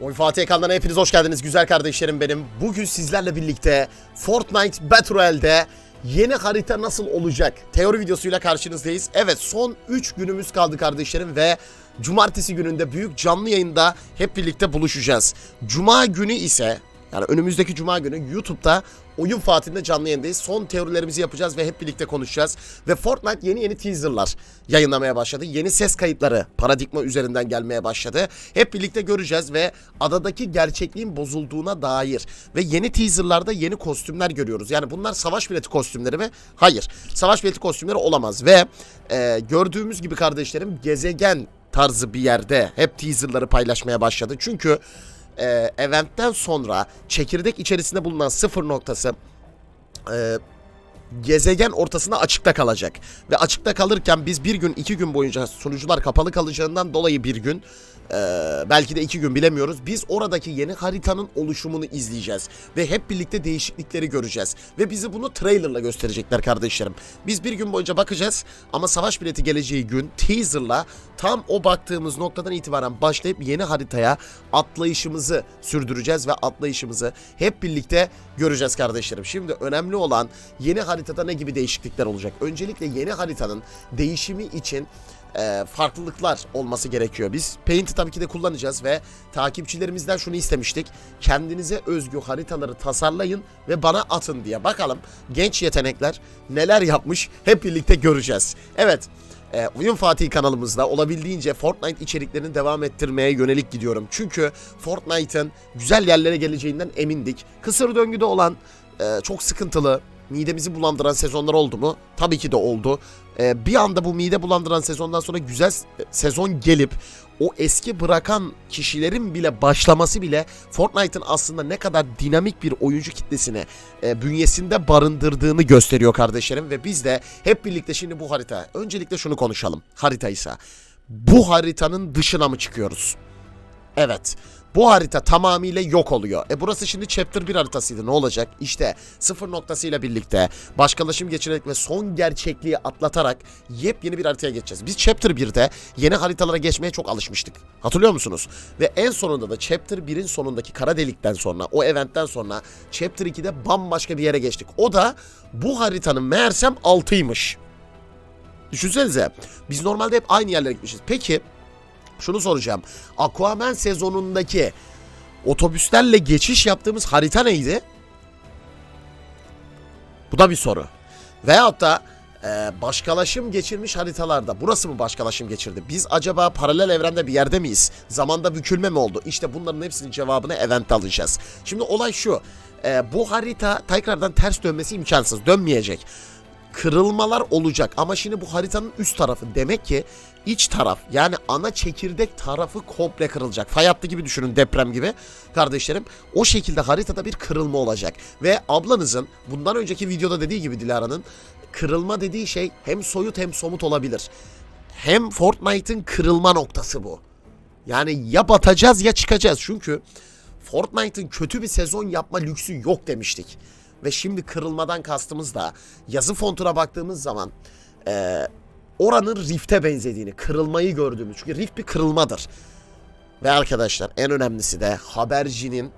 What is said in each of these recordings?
Oy Fatih ekranlarına hepiniz hoş geldiniz güzel kardeşlerim benim. Bugün sizlerle birlikte Fortnite Battle Royale'de yeni harita nasıl olacak? Teori videosuyla karşınızdayız. Evet son 3 günümüz kaldı kardeşlerim ve Cumartesi gününde büyük canlı yayında hep birlikte buluşacağız. Cuma günü ise yani önümüzdeki cuma günü YouTube'da Oyun Fatih'inde canlı yayındayız. Son teorilerimizi yapacağız ve hep birlikte konuşacağız. Ve Fortnite yeni yeni teaserlar yayınlamaya başladı. Yeni ses kayıtları paradigma üzerinden gelmeye başladı. Hep birlikte göreceğiz ve adadaki gerçekliğin bozulduğuna dair ve yeni teaserlarda yeni kostümler görüyoruz. Yani bunlar savaş bileti kostümleri mi? Hayır. Savaş bileti kostümleri olamaz ve e, gördüğümüz gibi kardeşlerim gezegen tarzı bir yerde hep teaserları paylaşmaya başladı. Çünkü e, eventten sonra çekirdek içerisinde bulunan sıfır noktası e, gezegen ortasında açıkta kalacak. Ve açıkta kalırken biz bir gün iki gün boyunca sunucular kapalı kalacağından dolayı bir gün e, belki de iki gün bilemiyoruz. Biz oradaki yeni haritanın oluşumunu izleyeceğiz. Ve hep birlikte değişiklikleri göreceğiz. Ve bizi bunu trailerla gösterecekler kardeşlerim. Biz bir gün boyunca bakacağız ama savaş bileti geleceği gün teaserla tam o baktığımız noktadan itibaren başlayıp yeni haritaya atlayışımızı sürdüreceğiz ve atlayışımızı hep birlikte göreceğiz kardeşlerim. Şimdi önemli olan yeni haritada ne gibi değişiklikler olacak? Öncelikle yeni haritanın değişimi için e, farklılıklar olması gerekiyor. Biz Paint'i tabii ki de kullanacağız ve takipçilerimizden şunu istemiştik. Kendinize özgü haritaları tasarlayın ve bana atın diye. Bakalım genç yetenekler neler yapmış hep birlikte göreceğiz. Evet. E, Oyun Fatih kanalımızda olabildiğince Fortnite içeriklerini devam ettirmeye yönelik gidiyorum. Çünkü Fortnite'ın güzel yerlere geleceğinden emindik. Kısır döngüde olan e, çok sıkıntılı, midemizi bulandıran sezonlar oldu mu? Tabii ki de oldu. Ee, bir anda bu mide bulandıran sezondan sonra güzel s- sezon gelip o eski bırakan kişilerin bile başlaması bile Fortnite'ın aslında ne kadar dinamik bir oyuncu kitlesini e, bünyesinde barındırdığını gösteriyor kardeşlerim ve biz de hep birlikte şimdi bu harita öncelikle şunu konuşalım harita ise bu haritanın dışına mı çıkıyoruz? Evet. Bu harita tamamıyla yok oluyor. E burası şimdi Chapter 1 haritasıydı. Ne olacak? İşte sıfır noktasıyla birlikte başkalaşım geçirerek ve son gerçekliği atlatarak yepyeni bir haritaya geçeceğiz. Biz Chapter 1'de yeni haritalara geçmeye çok alışmıştık. Hatırlıyor musunuz? Ve en sonunda da Chapter 1'in sonundaki kara delikten sonra, o eventten sonra Chapter 2'de bambaşka bir yere geçtik. O da bu haritanın meğersem altıymış. Düşünsenize. Biz normalde hep aynı yerlere gitmişiz. Peki şunu soracağım. Aquaman sezonundaki otobüslerle geçiş yaptığımız harita neydi? Bu da bir soru. Veyahut da e, başkalaşım geçirmiş haritalarda burası mı başkalaşım geçirdi? Biz acaba paralel evrende bir yerde miyiz? Zamanda bükülme mi oldu? İşte bunların hepsinin cevabını eventte alacağız. Şimdi olay şu. e, bu harita tekrardan ters dönmesi imkansız. Dönmeyecek kırılmalar olacak ama şimdi bu haritanın üst tarafı demek ki iç taraf yani ana çekirdek tarafı komple kırılacak. Fay hattı gibi düşünün deprem gibi kardeşlerim. O şekilde haritada bir kırılma olacak ve ablanızın bundan önceki videoda dediği gibi Dilara'nın kırılma dediği şey hem soyut hem somut olabilir. Hem Fortnite'ın kırılma noktası bu. Yani ya batacağız ya çıkacağız çünkü Fortnite'ın kötü bir sezon yapma lüksü yok demiştik. Ve şimdi kırılmadan kastımız da yazı fontuna baktığımız zaman eee, oranın Rift'e benzediğini, kırılmayı gördüğümüz. Çünkü Rift bir kırılmadır. Ve arkadaşlar en önemlisi de habercinin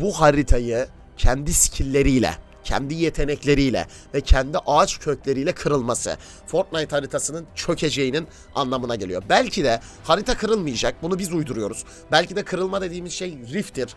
bu haritayı kendi skill'leriyle, kendi yetenekleriyle ve kendi ağaç kökleriyle kırılması Fortnite haritasının çökeceğinin anlamına geliyor. Belki de harita kırılmayacak. Bunu biz uyduruyoruz. Belki de kırılma dediğimiz şey Rift'tir.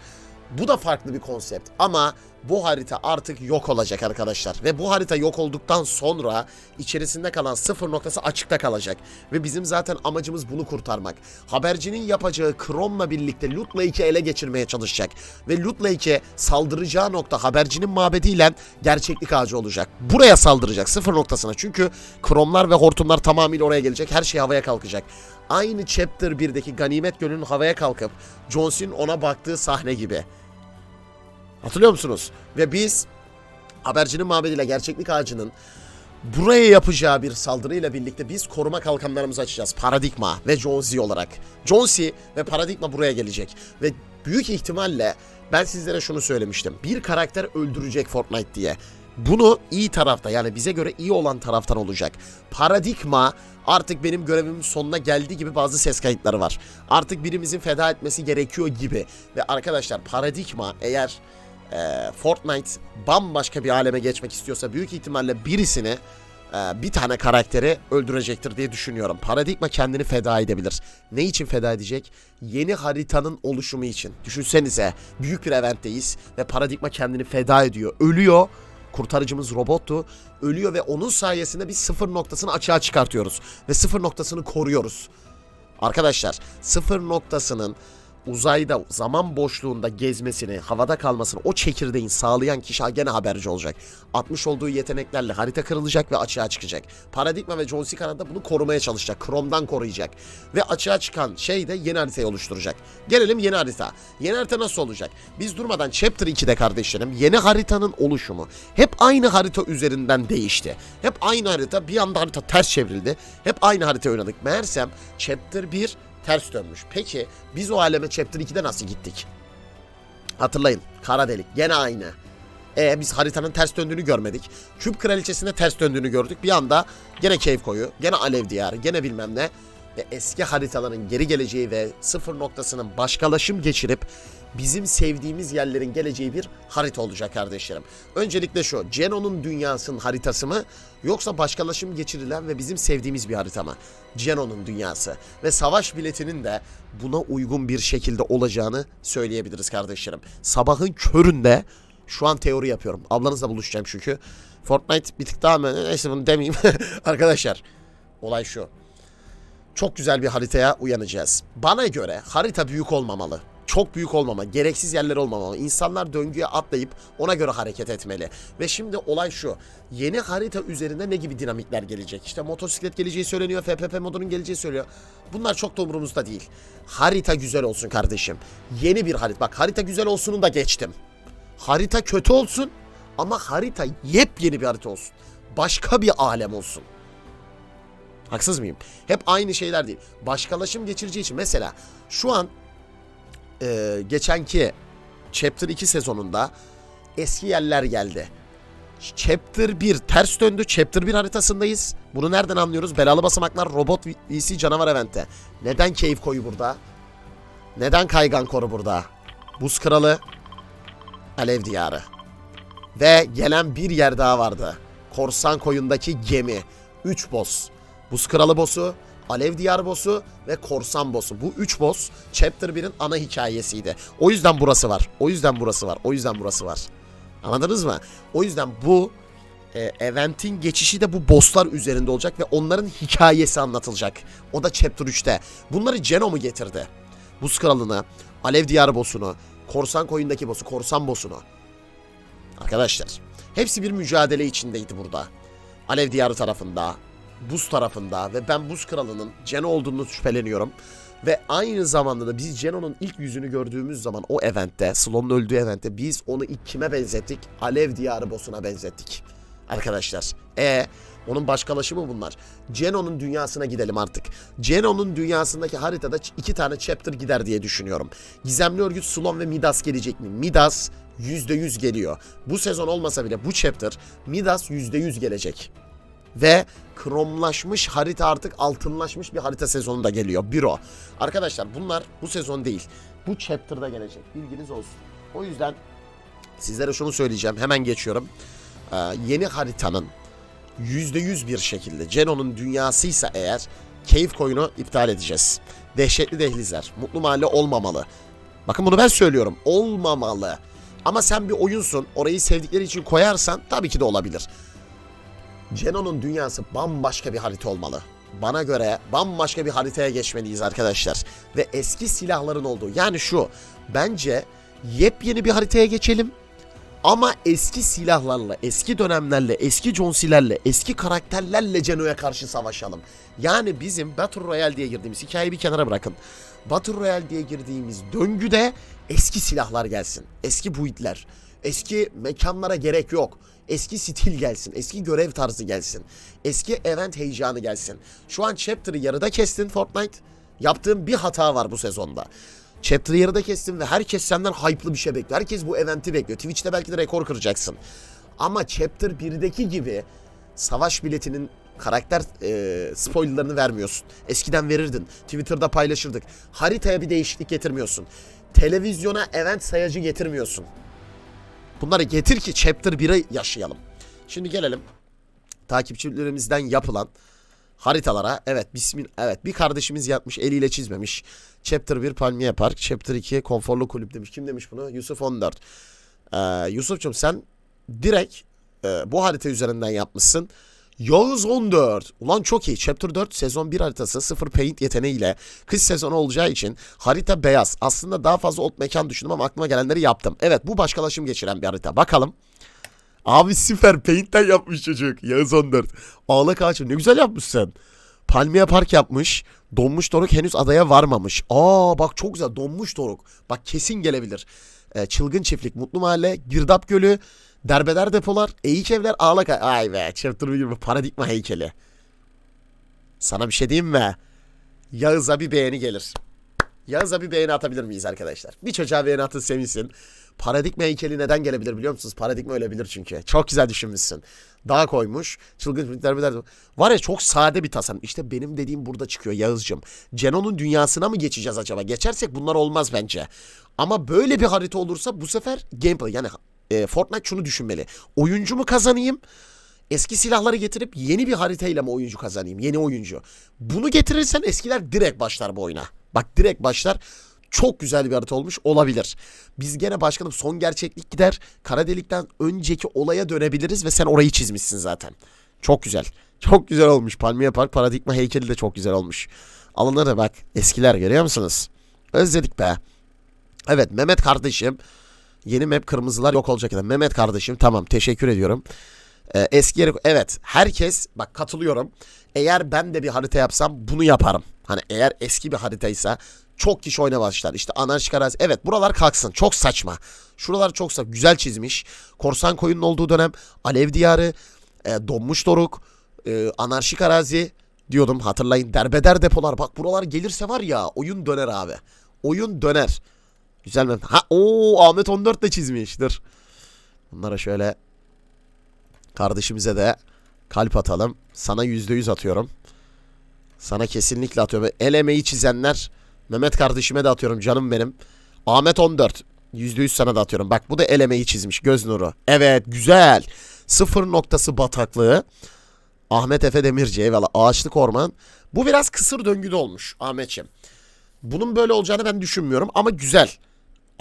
Bu da farklı bir konsept ama bu harita artık yok olacak arkadaşlar. Ve bu harita yok olduktan sonra içerisinde kalan sıfır noktası açıkta kalacak. Ve bizim zaten amacımız bunu kurtarmak. Habercinin yapacağı Chrome'la birlikte Loot Lake'i ele geçirmeye çalışacak. Ve Loot Lake'e saldıracağı nokta habercinin mabediyle gerçeklik ağacı olacak. Buraya saldıracak sıfır noktasına. Çünkü Chrome'lar ve hortumlar tamamıyla oraya gelecek. Her şey havaya kalkacak. Aynı Chapter 1'deki Ganimet Gölü'nün havaya kalkıp John ona baktığı sahne gibi. Hatırlıyor musunuz? Ve biz habercinin mabediyle gerçeklik ağacının buraya yapacağı bir saldırıyla birlikte biz koruma kalkanlarımızı açacağız. Paradigma ve Jonesy olarak. Jonesy ve Paradigma buraya gelecek. Ve büyük ihtimalle ben sizlere şunu söylemiştim. Bir karakter öldürecek Fortnite diye. Bunu iyi tarafta yani bize göre iyi olan taraftan olacak. Paradigma artık benim görevimin sonuna geldiği gibi bazı ses kayıtları var. Artık birimizin feda etmesi gerekiyor gibi. Ve arkadaşlar paradigma eğer e, Fortnite bambaşka bir aleme geçmek istiyorsa büyük ihtimalle birisini e, bir tane karakteri öldürecektir diye düşünüyorum. Paradigma kendini feda edebilir. Ne için feda edecek? Yeni haritanın oluşumu için. Düşünsenize büyük bir eventteyiz ve Paradigma kendini feda ediyor. Ölüyor. Kurtarıcımız robottu. Ölüyor ve onun sayesinde biz sıfır noktasını açığa çıkartıyoruz. Ve sıfır noktasını koruyoruz. Arkadaşlar sıfır noktasının uzayda zaman boşluğunda gezmesini, havada kalmasını o çekirdeğin sağlayan kişi gene haberci olacak. Atmış olduğu yeteneklerle harita kırılacak ve açığa çıkacak. Paradigma ve John Cena da bunu korumaya çalışacak. Chrome'dan koruyacak. Ve açığa çıkan şey de yeni haritayı oluşturacak. Gelelim yeni harita. Yeni harita nasıl olacak? Biz durmadan Chapter 2'de kardeşlerim yeni haritanın oluşumu hep aynı harita üzerinden değişti. Hep aynı harita bir anda harita ters çevrildi. Hep aynı harita oynadık. Meğersem Chapter 1 ters dönmüş. Peki biz o aleme Chapter 2'de nasıl gittik? Hatırlayın. Kara delik. Gene aynı. E biz haritanın ters döndüğünü görmedik. Küp kraliçesinde ters döndüğünü gördük. Bir anda gene Cave koyu, gene Alev diyarı, gene bilmem ne. Ve eski haritaların geri geleceği ve sıfır noktasının başkalaşım geçirip bizim sevdiğimiz yerlerin geleceği bir harita olacak kardeşlerim. Öncelikle şu, Geno'nun dünyasının haritası mı yoksa başkalaşım geçirilen ve bizim sevdiğimiz bir harita mı? Geno'nun dünyası ve savaş biletinin de buna uygun bir şekilde olacağını söyleyebiliriz kardeşlerim. Sabahın köründe şu an teori yapıyorum. Ablanızla buluşacağım çünkü. Fortnite bir tık daha mı? Neyse bunu demeyeyim. Arkadaşlar olay şu. Çok güzel bir haritaya uyanacağız. Bana göre harita büyük olmamalı. Çok büyük olmama, gereksiz yerler olmamalı. İnsanlar döngüye atlayıp ona göre hareket etmeli. Ve şimdi olay şu. Yeni harita üzerinde ne gibi dinamikler gelecek? İşte motosiklet geleceği söyleniyor, FPP modunun geleceği söylüyor. Bunlar çok da umurumuzda değil. Harita güzel olsun kardeşim. Yeni bir harita. Bak harita güzel olsunun da geçtim. Harita kötü olsun ama harita yepyeni bir harita olsun. Başka bir alem olsun. Haksız mıyım? Hep aynı şeyler değil. Başkalaşım geçireceği için mesela şu an e, geçenki Chapter 2 sezonunda eski yerler geldi. Chapter 1 ters döndü. Chapter 1 haritasındayız. Bunu nereden anlıyoruz? Belalı basamaklar robot VC canavar evente. Neden Cave koyu burada? Neden kaygan koru burada? Buz kralı Alev diyarı. Ve gelen bir yer daha vardı. Korsan koyundaki gemi. 3 boss. Buz kralı boss'u, Alev diyarı boss'u ve korsan boss'u. Bu 3 boss Chapter 1'in ana hikayesiydi. O yüzden burası var. O yüzden burası var. O yüzden burası var. Anladınız mı? O yüzden bu e, eventin geçişi de bu bosslar üzerinde olacak ve onların hikayesi anlatılacak. O da Chapter 3'te. Bunları Geno mu getirdi? Buz kralını, Alev diyarı boss'unu, korsan koyundaki boss'u, korsan boss'unu. Arkadaşlar hepsi bir mücadele içindeydi burada. Alev diyarı tarafında, buz tarafında ve ben buz kralının Ceno olduğunu şüpheleniyorum. Ve aynı zamanda da biz Geno'nun ilk yüzünü gördüğümüz zaman o eventte, Sloan'ın öldüğü eventte biz onu ilk kime benzettik? Alev diyarı boss'una benzettik. Arkadaşlar. E onun başkalaşımı bunlar. Geno'nun dünyasına gidelim artık. Geno'nun dünyasındaki haritada iki tane chapter gider diye düşünüyorum. Gizemli örgüt Sloan ve Midas gelecek mi? Midas %100 geliyor. Bu sezon olmasa bile bu chapter Midas %100 gelecek. Ve kromlaşmış harita artık altınlaşmış bir harita sezonu da geliyor. Büro. Arkadaşlar bunlar bu sezon değil. Bu chapter'da gelecek. Bilginiz olsun. O yüzden sizlere şunu söyleyeceğim. Hemen geçiyorum. Ee, yeni haritanın %100 bir şekilde Geno'nun dünyasıysa eğer Cave Coin'u iptal edeceğiz. Dehşetli dehlizler. Mutlu mahalle olmamalı. Bakın bunu ben söylüyorum. Olmamalı. Ama sen bir oyunsun. Orayı sevdikleri için koyarsan tabii ki de olabilir. Geno'nun dünyası bambaşka bir harita olmalı. Bana göre bambaşka bir haritaya geçmeliyiz arkadaşlar. Ve eski silahların olduğu. Yani şu. Bence yepyeni bir haritaya geçelim. Ama eski silahlarla, eski dönemlerle, eski John C'lerle, eski karakterlerle Geno'ya karşı savaşalım. Yani bizim Battle Royale diye girdiğimiz hikayeyi bir kenara bırakın. Battle Royale diye girdiğimiz döngüde eski silahlar gelsin. Eski build'ler. Eski mekanlara gerek yok. Eski stil gelsin. Eski görev tarzı gelsin. Eski event heyecanı gelsin. Şu an chapter'ı yarıda kestin Fortnite. Yaptığım bir hata var bu sezonda. Chapter'ı yarıda kestin ve herkes senden hype'lı bir şey bekliyor. Herkes bu eventi bekliyor. Twitch'te belki de rekor kıracaksın. Ama Chapter 1'deki gibi savaş biletinin karakter e, spoilerlarını vermiyorsun. Eskiden verirdin. Twitter'da paylaşırdık. Haritaya bir değişiklik getirmiyorsun. Televizyona event sayacı getirmiyorsun. Bunları getir ki Chapter 1'i yaşayalım. Şimdi gelelim takipçilerimizden yapılan haritalara. Evet bismin evet bir kardeşimiz yapmış eliyle çizmemiş. Chapter 1 Palmiye Park, Chapter 2 Konforlu Kulüp demiş. Kim demiş bunu? Yusuf 14. Ee, Yusuf'cum sen direkt e, bu harita üzerinden yapmışsın. Yağız 14. Ulan çok iyi. Chapter 4 sezon 1 haritası 0 paint yeteneğiyle kış sezonu olacağı için harita beyaz. Aslında daha fazla old mekan düşündüm ama aklıma gelenleri yaptım. Evet bu başkalaşım geçiren bir harita. Bakalım. Abi süper paint'ten yapmış çocuk. Yağız 14. Ağlak ağaçı ne güzel yapmışsın. Palmiye Park yapmış. Donmuş Doruk henüz adaya varmamış. Aa bak çok güzel donmuş Doruk. Bak kesin gelebilir. Ee, Çılgın Çiftlik, Mutlu Mahalle, Girdap Gölü, Derbeder Depolar, Eğik Evler, Ağlak Ay be chapter bir gibi paradigma heykeli. Sana bir şey diyeyim mi? Yağız'a bir beğeni gelir. Yağız'a bir beğeni atabilir miyiz arkadaşlar? Bir çocuğa beğeni atın sevinsin. Paradigma heykeli neden gelebilir biliyor musunuz? Paradigma ölebilir çünkü. Çok güzel düşünmüşsün. Dağ koymuş. Çılgın bir derdi- Var ya çok sade bir tasarım. İşte benim dediğim burada çıkıyor Yağız'cığım. Geno'nun dünyasına mı geçeceğiz acaba? Geçersek bunlar olmaz bence. Ama böyle bir harita olursa bu sefer gameplay yani e, Fortnite şunu düşünmeli. Oyuncu mu kazanayım? Eski silahları getirip yeni bir haritayla mı oyuncu kazanayım? Yeni oyuncu. Bunu getirirsen eskiler direkt başlar bu oyuna. Bak direkt başlar. Çok güzel bir harita olmuş olabilir. Biz gene başkanım son gerçeklik gider. Kara delikten önceki olaya dönebiliriz ve sen orayı çizmişsin zaten. Çok güzel. Çok güzel olmuş. Palmiye Park paradigma heykeli de çok güzel olmuş. Alanlara bak. Eskiler görüyor musunuz? Özledik be. Evet Mehmet kardeşim. Yeni map kırmızılar yok olacak. ya. Mehmet kardeşim tamam teşekkür ediyorum. Ee, eski yere evet herkes bak katılıyorum. Eğer ben de bir harita yapsam bunu yaparım. Hani eğer eski bir haritaysa çok kişi oyuna başlar. İşte anarşik arazi. Evet buralar kalksın. Çok saçma. Şuralar çok saçma. Güzel çizmiş. Korsan koyunun olduğu dönem. Alev diyarı. E, donmuş doruk. e, anarşik arazi diyordum hatırlayın. Derbeder depolar. Bak buralar gelirse var ya oyun döner abi. Oyun döner. Güzel mi? Ha o Ahmet 14 de çizmiş. Dur. Bunlara şöyle kardeşimize de kalp atalım. Sana %100 atıyorum. Sana kesinlikle atıyorum. El emeği çizenler Mehmet kardeşime de atıyorum canım benim. Ahmet 14. %100 sana da atıyorum. Bak bu da el emeği çizmiş. Göz nuru. Evet güzel. Sıfır noktası bataklığı. Ahmet Efe Demirci eyvallah. Ağaçlık orman. Bu biraz kısır döngüde olmuş Ahmetciğim. Bunun böyle olacağını ben düşünmüyorum ama güzel.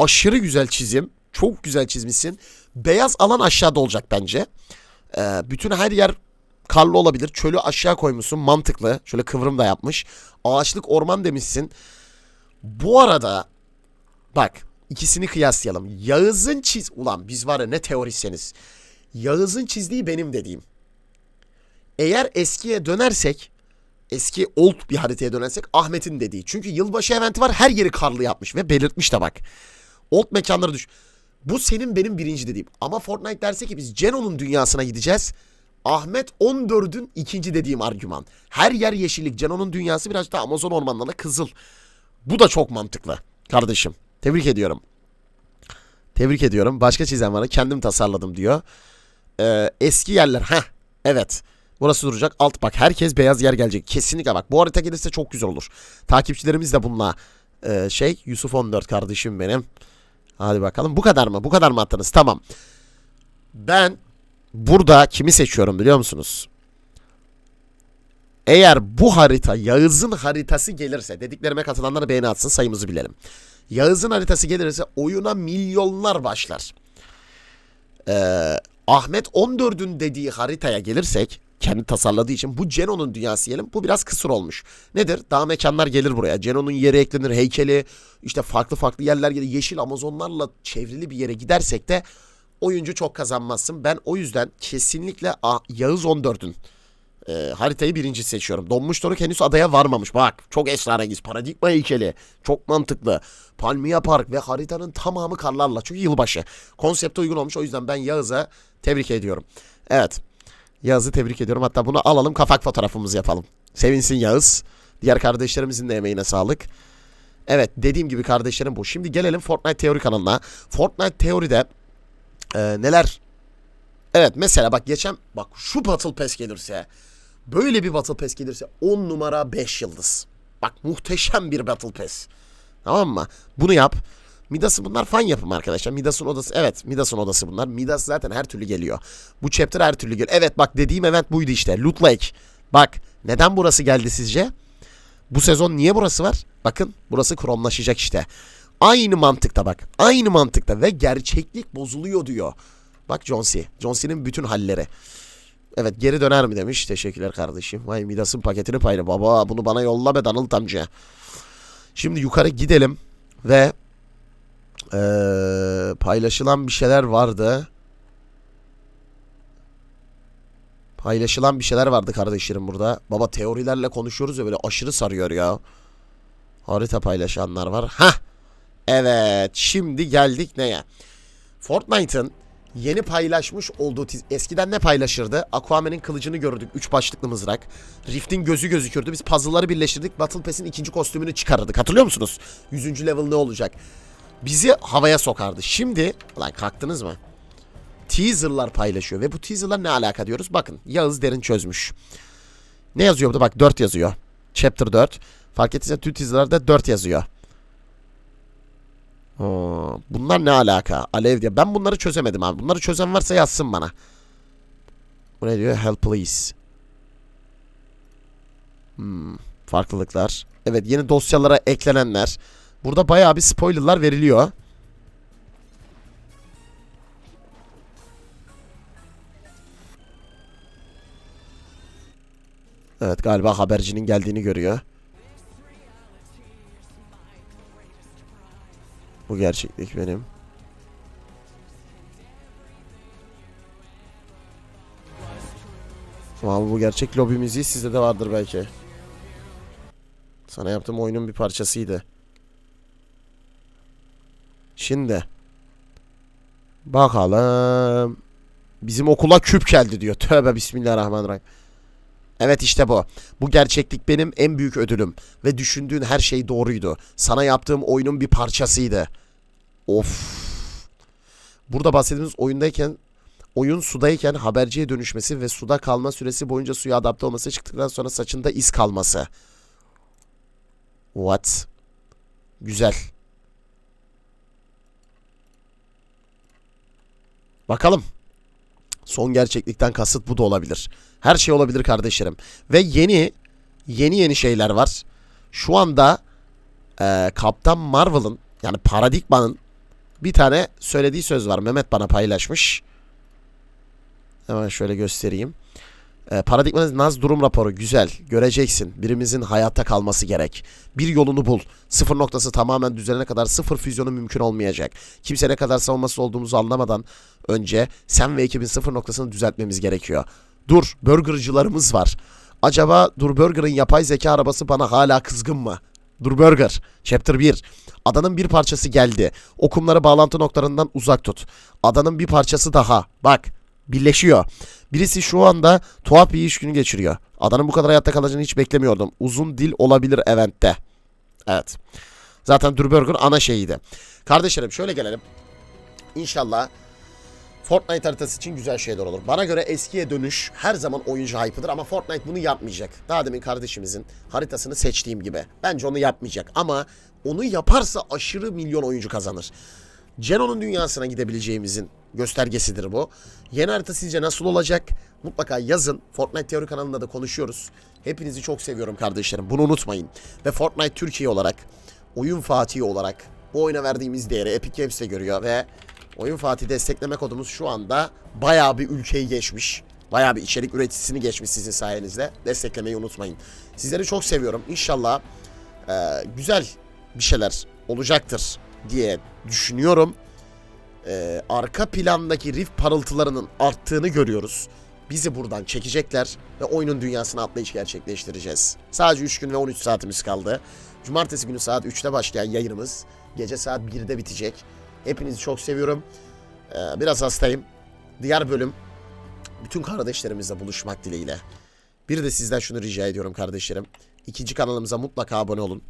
Aşırı güzel çizim. Çok güzel çizmişsin. Beyaz alan aşağıda olacak bence. Ee, bütün her yer karlı olabilir. Çölü aşağı koymuşsun. Mantıklı. Şöyle kıvrım da yapmış. Ağaçlık orman demişsin. Bu arada bak ikisini kıyaslayalım. Yağız'ın çiz... Ulan biz var ya ne teorisyeniz. Yağız'ın çizdiği benim dediğim. Eğer eskiye dönersek eski old bir haritaya dönersek Ahmet'in dediği. Çünkü yılbaşı eventi var her yeri karlı yapmış ve belirtmiş de bak. Old mekanları düş. Bu senin benim birinci dediğim. Ama Fortnite derse ki biz Geno'nun dünyasına gideceğiz. Ahmet 14'ün ikinci dediğim argüman. Her yer yeşillik. Geno'nun dünyası biraz da Amazon ormanlarına kızıl. Bu da çok mantıklı kardeşim. Tebrik ediyorum. Tebrik ediyorum. Başka çizen var. Kendim tasarladım diyor. Ee, eski yerler. ha Evet. Burası duracak. Alt bak herkes beyaz yer gelecek. Kesinlikle bak. Bu harita gelirse çok güzel olur. Takipçilerimiz de bununla e, şey Yusuf 14 kardeşim benim. Hadi bakalım. Bu kadar mı? Bu kadar mı attınız? Tamam. Ben burada kimi seçiyorum biliyor musunuz? Eğer bu harita Yağız'ın haritası gelirse dediklerime katılanlar beğeni atsın sayımızı bilelim. Yağız'ın haritası gelirse oyuna milyonlar başlar. Ee, Ahmet 14'ün dediği haritaya gelirsek kendi tasarladığı için bu Geno'nun dünyası diyelim. Bu biraz kısır olmuş. Nedir? Daha mekanlar gelir buraya. Geno'nun yeri eklenir, heykeli, işte farklı farklı yerler gelir. Yeşil Amazonlarla çevrili bir yere gidersek de oyuncu çok kazanmazsın. Ben o yüzden kesinlikle Ah- Yağız 14'ün e, haritayı birinci seçiyorum. Donmuş Doruk henüz adaya varmamış. Bak çok esrarengiz. Paradigma heykeli. Çok mantıklı. Palmiye Park ve haritanın tamamı karlarla. Çünkü yılbaşı. Konsepte uygun olmuş. O yüzden ben Yağız'a tebrik ediyorum. Evet. Yağız'ı tebrik ediyorum. Hatta bunu alalım kafak fotoğrafımızı yapalım. Sevinsin Yağız. Diğer kardeşlerimizin de emeğine sağlık. Evet dediğim gibi kardeşlerim bu. Şimdi gelelim Fortnite Teori kanalına. Fortnite Teori'de e, neler Evet mesela bak geçen bak şu Battle Pass gelirse böyle bir Battle Pass gelirse 10 numara 5 yıldız. Bak muhteşem bir Battle Pass. Tamam mı? Bunu yap. Midas'ın bunlar fan yapım arkadaşlar. Midas'ın odası evet Midas'ın odası bunlar. Midas zaten her türlü geliyor. Bu chapter her türlü geliyor. Evet bak dediğim event buydu işte. Loot Lake. Bak neden burası geldi sizce? Bu sezon niye burası var? Bakın burası kromlaşacak işte. Aynı mantıkta bak. Aynı mantıkta ve gerçeklik bozuluyor diyor. Bak John C. John C'nin bütün halleri. Evet geri döner mi demiş. Teşekkürler kardeşim. Vay Midas'ın paketini payla. Baba bunu bana yolla be Donald amca. Şimdi yukarı gidelim ve eee, paylaşılan bir şeyler vardı. Paylaşılan bir şeyler vardı kardeşlerim burada. Baba teorilerle konuşuyoruz ya böyle aşırı sarıyor ya. Harita paylaşanlar var. Ha. Evet, şimdi geldik neye? Fortnite'ın yeni paylaşmış olduğu eskiden ne paylaşırdı? Aquaman'ın kılıcını gördük. Üç başlıklı mızrak. Rift'in gözü gözükürdü. Biz puzzle'ları birleştirdik. Battle Pass'in ikinci kostümünü çıkarırdık. Hatırlıyor musunuz? Yüzüncü level ne olacak? Bizi havaya sokardı. Şimdi, lan kalktınız mı? Teaser'lar paylaşıyor. Ve bu teaser'lar ne alaka diyoruz? Bakın Yağız Derin çözmüş. Ne yazıyor burada? Bak 4 yazıyor. Chapter 4. Fark ettiysen tüm teaser'larda 4 yazıyor. Aa, bunlar ne alaka? Alev diye. Ben bunları çözemedim abi. Bunları çözen varsa yazsın bana. Bu ne diyor? Help please. Hmm, farklılıklar. Evet yeni dosyalara eklenenler. Burada bayağı bir spoilerlar veriliyor. Evet galiba habercinin geldiğini görüyor. Bu gerçeklik benim. Abi bu gerçek lobi müziği sizde de vardır belki. Sana yaptığım oyunun bir parçasıydı. Şimdi. Bakalım. Bizim okula küp geldi diyor. Tövbe bismillahirrahmanirrahim. Evet işte bu. Bu gerçeklik benim en büyük ödülüm. Ve düşündüğün her şey doğruydu. Sana yaptığım oyunun bir parçasıydı. Of. Burada bahsettiğimiz oyundayken oyun sudayken haberciye dönüşmesi ve suda kalma süresi boyunca suya adapte olması çıktıktan sonra saçında iz kalması. What? Güzel. Bakalım. Son gerçeklikten kasıt bu da olabilir. Her şey olabilir kardeşlerim. Ve yeni yeni yeni şeyler var. Şu anda e, Kaptan Marvel'ın yani Paradigma'nın bir tane söylediği söz var. Mehmet bana paylaşmış. Hemen şöyle göstereyim. E, Paradigma'nın naz durum raporu güzel. Göreceksin. Birimizin hayatta kalması gerek. Bir yolunu bul. Sıfır noktası tamamen düzelene kadar sıfır füzyonu mümkün olmayacak. Kimse ne kadar savunması olduğumuzu anlamadan önce sen ve ekibin sıfır noktasını düzeltmemiz gerekiyor. Dur, burgercılarımız var. Acaba Dur Burger'ın yapay zeka arabası bana hala kızgın mı? Dur Burger, Chapter 1. Adanın bir parçası geldi. Okumları bağlantı noktalarından uzak tut. Adanın bir parçası daha. Bak, birleşiyor. Birisi şu anda tuhaf bir iş günü geçiriyor. Adanın bu kadar hayatta kalacağını hiç beklemiyordum. Uzun dil olabilir eventte. Evet. Zaten Dur Burger ana şeyiydi. Kardeşlerim şöyle gelelim. İnşallah Fortnite haritası için güzel şeyler olur. Bana göre eskiye dönüş her zaman oyuncu hype'ıdır ama Fortnite bunu yapmayacak. Daha demin kardeşimizin haritasını seçtiğim gibi. Bence onu yapmayacak ama onu yaparsa aşırı milyon oyuncu kazanır. Geno'nun dünyasına gidebileceğimizin göstergesidir bu. Yeni harita sizce nasıl olacak? Mutlaka yazın. Fortnite Teori kanalında da konuşuyoruz. Hepinizi çok seviyorum kardeşlerim. Bunu unutmayın. Ve Fortnite Türkiye olarak, oyun Fatih olarak bu oyuna verdiğimiz değeri Epic Games de görüyor ve Oyun Fatih destekleme kodumuz şu anda bayağı bir ülkeyi geçmiş. Bayağı bir içerik üreticisini geçmiş sizin sayenizde. Desteklemeyi unutmayın. Sizleri çok seviyorum. İnşallah e, güzel bir şeyler olacaktır diye düşünüyorum. E, arka plandaki rift parıltılarının arttığını görüyoruz. Bizi buradan çekecekler ve oyunun dünyasına atlayış gerçekleştireceğiz. Sadece 3 gün ve 13 saatimiz kaldı. Cumartesi günü saat 3'te başlayan yayınımız gece saat 1'de bitecek. Hepinizi çok seviyorum. Ee, biraz hastayım. Diğer bölüm bütün kardeşlerimizle buluşmak dileğiyle. Bir de sizden şunu rica ediyorum kardeşlerim. İkinci kanalımıza mutlaka abone olun.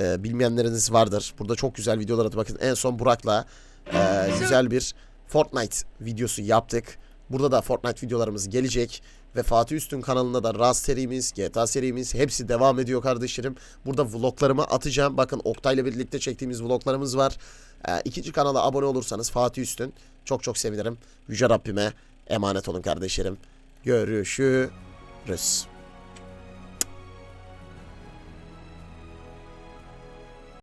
Ee, bilmeyenleriniz vardır. Burada çok güzel videolar atı. Bakın en son Burak'la e, güzel bir Fortnite videosu yaptık. Burada da Fortnite videolarımız gelecek. Ve Fatih Üstün kanalında da Raz serimiz, GTA serimiz hepsi devam ediyor kardeşlerim. Burada vloglarımı atacağım. Bakın Oktay'la birlikte çektiğimiz vloglarımız var. Ee, ikinci kanala abone olursanız Fatih Üstün çok çok sevinirim. Yüce Rabbime emanet olun kardeşlerim. Görüşürüz.